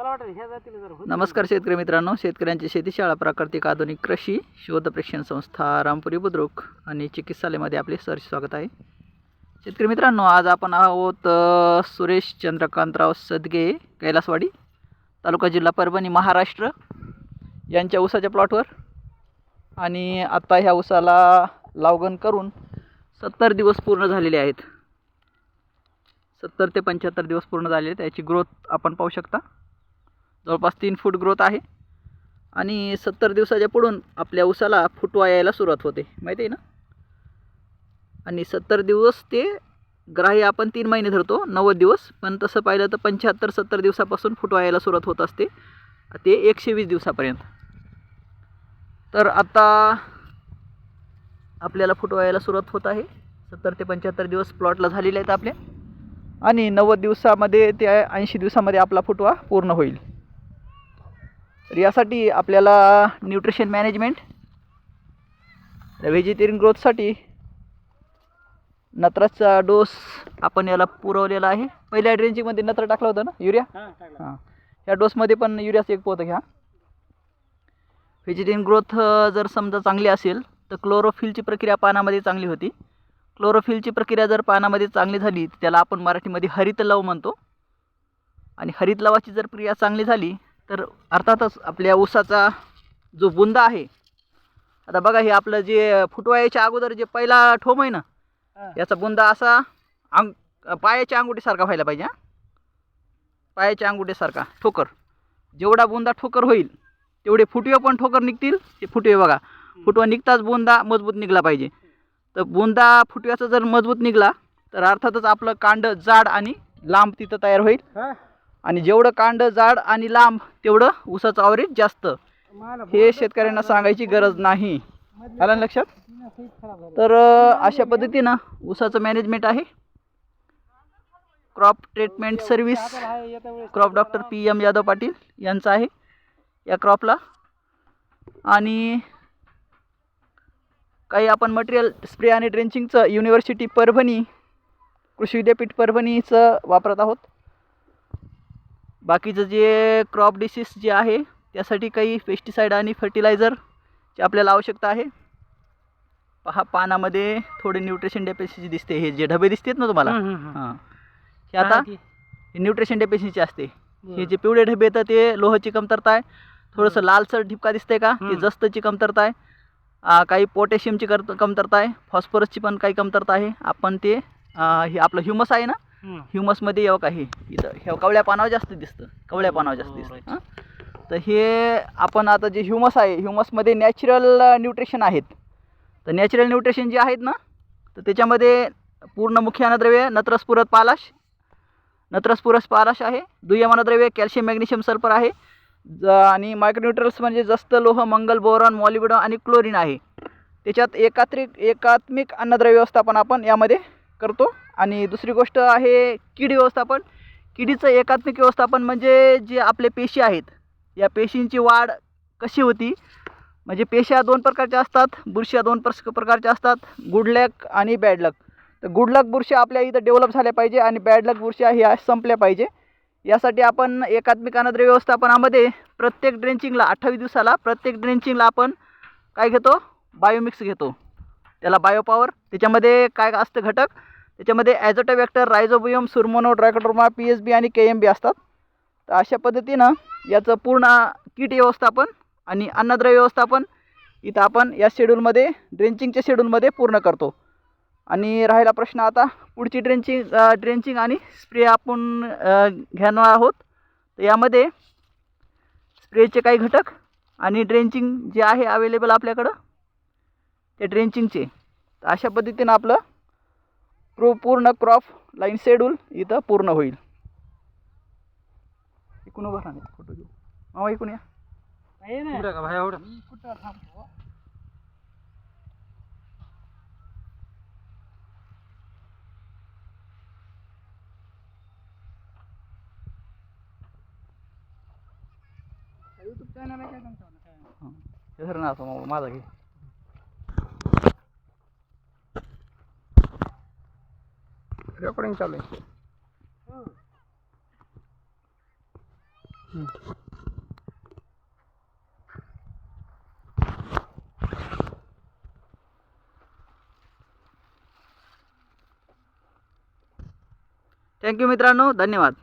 नमस्कार शेतकरी मित्रांनो शेतकऱ्यांची शेतीशाळा प्राकृतिक आधुनिक कृषी शोध प्रशिक्षण संस्था रामपुरी बुद्रुक आणि चिकित्सालयामध्ये आपले सहर्ष स्वागत आहे. शेतकरी मित्रांनो आज आपण आहोत सुरेश चंद्रकांतराव सदगे कैलासवाडी तालुका जिल्हा परभणी महाराष्ट्र. यांच्या ऊसाच्या प्लॉटवर. आणि आता ह्या ऊसाला लावगण करून सत्तर दिवस पूर्ण झालेले आहेत. सत्तर ते पंच्याहत्तर दिवस पूर्ण झालेले त्याची ग्रोथ आपण पाहू शकता. जवळपास तीन फूट ग्रोथ आहे. आणि सत्तर दिवसाच्या पुढून आपल्या ऊसाला फुटवा यायला सुरुवात होते. माहिती आहे ना? आणि सत्तर दिवस ते ग्राह्य आपण तीन महिने धरतो. नव्वद दिवस. पण तसं पाहिलं तर पंच्याहत्तर सत्तर दिवसापासून फुटवा यायला सुरुवात होत असते. ते एकशे वीस दिवसापर्यंत. तर आता आपल्याला फुटवा यायला सुरुवात होत आहे. सत्तर ते पंच्याहत्तर दिवस प्लॉटला झालेले आहेत आपल्या आणि नव्वद दिवसामध्ये ते ऐंशी दिवसामध्ये आपला फुटवा पूर्ण होईल. तर यासाठी आपल्याला न्यूट्रिशन मॅनेजमेंट व्हेजिटेरियन ग्रोथसाठी नत्राचा डोस आपण याला पुरवलेला आहे. पहिल्या ड्रेंचिंगमध्ये नत्र टाकलं होतं ना युरिया? हा ह्या डोसमध्ये पण युरियाचं एक पोतं घ्या. व्हेजिटेरियन ग्रोथ जर समजा चांगली असेल तर क्लोरोफिलची प्रक्रिया पानामध्ये चांगली होती. क्लोरोफिलची प्रक्रिया जर पानामध्ये चांगली झाली तर त्याला आपण मराठीमध्ये हरित लव म्हणतो. आणि हरित लवाची जर क्रिया चांगली झाली तर अर्थातच आपल्या ऊसाचा जो बुंदा आहे आता बघा हे आपलं जे फुटवा यायच्या अगोदर जे पहिला ठोम आहे ना. याचा बुंदा असा अंग पायाच्या अंगुठीसारखा व्हायला पाहिजे हां. पायाच्या अंगुठीसारखा ठोकर. जेवढा बुंदा ठोकर होईल तेवढे फुटवे पण ठोकर निघतील. ते फुटवे बघा फुटवा निघताच बुंदा मजबूत निघला पाहिजे. तर बुंदा फुटव्याचा जर मजबूत निघला तर अर्थातच आपलं कांड जाड आणि लांब तिथं तयार होईल. आणि जेवढं कांड जाड आणि लांब तेवढं ऊसाचं आवरेज जास्त. हे शेतकऱ्यांना सांगायची गरज नाही. आलं ना लक्षात? तर अशा पद्धतीनं ऊसाचं मॅनेजमेंट आहे. Crop treatment service crop doctor P M Yadav Patil यांचं आहे या क्रॉपला आणि काही आपण मटेरियल स्प्रे आणि ड्रेंचिंगचं युनिव्हर्सिटी परभणी कृषी विद्यापीठ परभणीचं वापरत आहोत. बाकीचं जे क्रॉप डिसीज जे आहे त्यासाठी काही पेस्टिसाईड आणि फर्टिलायझरची आपल्याला आवश्यकता आहे. पहा पानामध्ये थोडे न्यूट्रिशन डेफिशियन्सी दिसते. हे जे डबे दिसतात ना तुम्हाला. हां हे आता न्यूट्रिशन डेफिशियन्सी असते. हे. जे पिवळे ढबे येतात ते लोहाची कमतरता आहे. थोडंसं लालसर ठिपका दिसतंय का? ते. जस्तची कमतरता आहे. काही पोटॅशियमची कर कमतरता आहे. फॉस्फरसची पण काही कमतरता आहे. आपण ते हे आपलं ह्युमस आहे ना. ह्युमसमध्ये येऊ का हे? इथं. हे कवळ्या पानावर जास्त दिसतं. कवळ्या पानावर जास्त. दिसतं. हां? तर हे आपण आता जे ह्युमस आहे ह्युमसमध्ये नॅचरल न्यूट्रिशन आहेत. तर नॅचरल न्यूट्रिशन जे आहेत ना तर त्याच्यामध्ये पूर्ण मुख्य अन्नद्रव्य नत्रस्फुरत पालाश. नत्रस्फुरस पालाश आहे. दुय्यम अन्नद्रव्य कॅल्शियम मॅग्नेशियम सल्फर आहे. ज आणि मायक्रोन्युट्रल्स म्हणजे जस्त लोह मंगल बोरॉन मॉलिब्डो आणि क्लोरीन आहे. त्याच्यात एकात्रिक एकात्मिक अन्नद्रव्य व्यवस्थापन आपण यामध्ये करतो. आणि दुसरी गोष्ट आहे कीड व्यवस्थापन. किडीचं एकात्मिक व्यवस्थापन म्हणजे जे आपले पेशी आहेत या पेशींची वाढ कशी होती? म्हणजे पेशा दोन प्रकारच्या असतात बुरश्या दोन प्रस प्रकारच्या असतात गुडलक आणि बॅडलक तर गुडलक बुरश्या आपल्या इथं डेव्हलप झाल्या पाहिजे आणि बॅडलक बुरश्या ह्या संपल्या पाहिजे. यासाठी आपण एकात्मिक अन्नद्रव्य व्यवस्थापनामध्ये प्रत्येक ड्रेंचिंगला अठ्ठावीस दिवसाला प्रत्येक ड्रेंचिंगला आपण काय घेतो? बायोमिक्स घेतो. त्याला बायोपॉवर त्याच्यामध्ये काय असतं घटक? त्याच्यामध्ये azotobacter rhizobium सुरमोनो trichoderma P S B आणि के एम बी असतात. तर अशा पद्धतीनं याचं पूर्ण कीट व्यवस्थापन आणि अन्नद्रव्य व्यवस्थापन इथं आपण या शेड्यूलमध्ये ड्रेंचिंगच्या शेड्यूलमध्ये पूर्ण करतो. आणि राहिला प्रश्न आता पुढची ड्रेंचिंग ड्रेंचिंग आणि स्प्रे आपण घेणार आहोत. तर यामध्ये स्प्रेचे काही घटक आणि ड्रेंचिंग जे आहे अवेलेबल आपल्याकडं ते ड्रेंचिंगचे तर अशा पद्धतीनं आपलं प्रो पूर्ण क्रॉप लाईन शेड्यूल इथं पूर्ण होईल. इकून उभं राहा फोटो घेऊ. मामा इकून या. युट्यूब चॅनल आहे काय तुमचं? हां. हे माझा घे. रेकॉर्डिंग चालू है थैंक थँक्यू मित्रांनो. धन्यवाद.